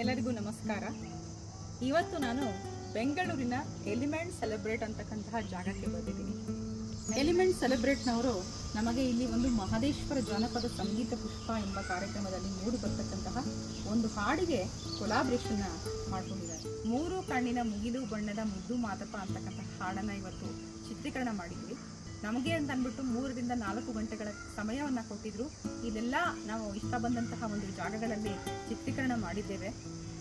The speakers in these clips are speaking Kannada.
ಎಲ್ಲರಿಗೂ ನಮಸ್ಕಾರ. ಇವತ್ತು ನಾನು ಬೆಂಗಳೂರಿನ ಎಲಿಮೆಂಟ್ ಸೆಲೆಬ್ರೇಟ್ ಅಂತಕ್ಕಂತಹ ಜಾಗಕ್ಕೆ ಬಂದಿದ್ದೀನಿ. ಎಲಿಮೆಂಟ್ ಸೆಲೆಬ್ರೇಟ್ನವರು ನಮಗೆ ಇಲ್ಲಿ ಒಂದು ಮಹದೇಶ್ವರ ಜಾನಪದ ಸಂಗೀತ ಪುಷ್ಪ ಎಂಬ ಕಾರ್ಯಕ್ರಮದಲ್ಲಿ ಮೂಡಿ ಬರ್ತಕ್ಕಂತಹ ಒಂದು ಹಾಡಿಗೆ ಕೊಲಾಬ್ರೇಷನ್ನ ಮಾಡ್ಕೊಂಡಿದ್ದಾರೆ. ಮೂರು ಕಣ್ಣಿನ ಮುಗಿಲು ಬಣ್ಣದ ಮುದ್ದು ಮಾತಪ್ಪ ಅಂತಕ್ಕಂಥ ಹಾಡನ್ನು ಇವತ್ತು ಚಿತ್ರೀಕರಣ ಮಾಡಿದ್ವಿ. ನಮಗೆ ಅಂತ ಅಂದ್ಬಿಟ್ಟು ಮೂರರಿಂದ ನಾಲ್ಕು ಗಂಟೆಗಳ ಸಮಯವನ್ನು ಕೊಟ್ಟಿದ್ರು. ಇದೆಲ್ಲ ನಾವು ಇಷ್ಟ ಬಂದಂತಹ ಒಂದು ಜಾಗಗಳಲ್ಲಿ ಚಿತ್ರೀಕರಣ ಮಾಡಿದ್ದೇವೆ.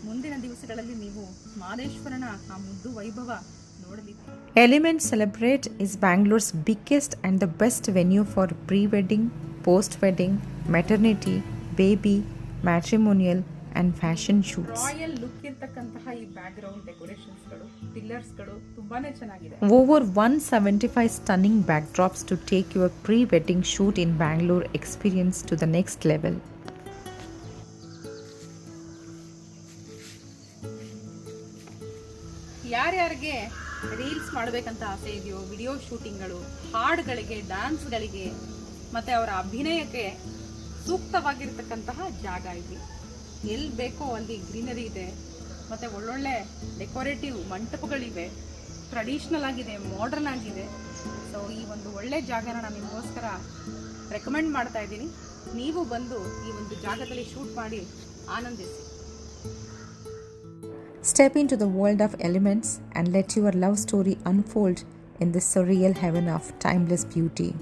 ಮುಂದಿನ ದಿವಸಗಳಲ್ಲಿ ನೀವು ಮಾದೇಶ್ವರನ ಆ ಮುದ್ದು ವೈಭವ element celebrate is Bangalore's biggest and the best venue for pre wedding post wedding maternity baby matrimonial and fashion shoots. Royal look ಇರ್ತಕ್ಕಂತಹ ಈ ಬ್ಯಾಕ್ಗಳು ಡೆಕೋರೇಷನ್ಸ್ಗಳು ಪಿಲ್ಲರ್ಸ್ಗಳು ತುಂಬಾನೇ ಚೆನ್ನಾಗಿದೆ. Over one seventy five stunning backdrops to take your pre wedding shoot in Bangalore experience to the next level ಯಾರ್ಯಾರಿಗೆ ರೀಲ್ಸ್ ಮಾಡಬೇಕಂತ ಆಸೆ ಇದೆಯೋ ವಿಡಿಯೋ ಶೂಟಿಂಗ್ಗಳು ಹಾಡುಗಳಿಗೆ ಡ್ಯಾನ್ಸ್ಗಳಿಗೆ ಮತ್ತೆ ಅವರ ಅಭಿನಯಕ್ಕೆ ಸೂಕ್ತವಾಗಿರ್ತಕ್ಕಂತಹ ಜಾಗ ಇದೆ ಎಲ್ಲಿ ಬೇಕೋ ಅಲ್ಲಿ ಗ್ರೀನರಿ ಇದೆ. ಮತ್ತು ಒಳ್ಳೊಳ್ಳೆ ಡೆಕೋರೇಟಿವ್ ಮಂಟಪಗಳಿವೆ. ಟ್ರೆಡಿಷ್ನಲ್ ಆಗಿದೆ ಮಾಡರ್ನ್ ಆಗಿದೆ. ಸೊ ಈ ಒಂದು ಒಳ್ಳೆ ಜಾಗನ ನಾನು ನಿಮಗೋಸ್ಕರ ರೆಕಮೆಂಡ್ ಮಾಡ್ತಾ ಇದ್ದೀನಿ. ನೀವು ಬಂದು ಈ ಒಂದು ಜಾಗದಲ್ಲಿ ಶೂಟ್ ಮಾಡಿ ಆನಂದಿಸಿ. Step into the world of elements and let your love story unfold in this surreal heaven of timeless beauty.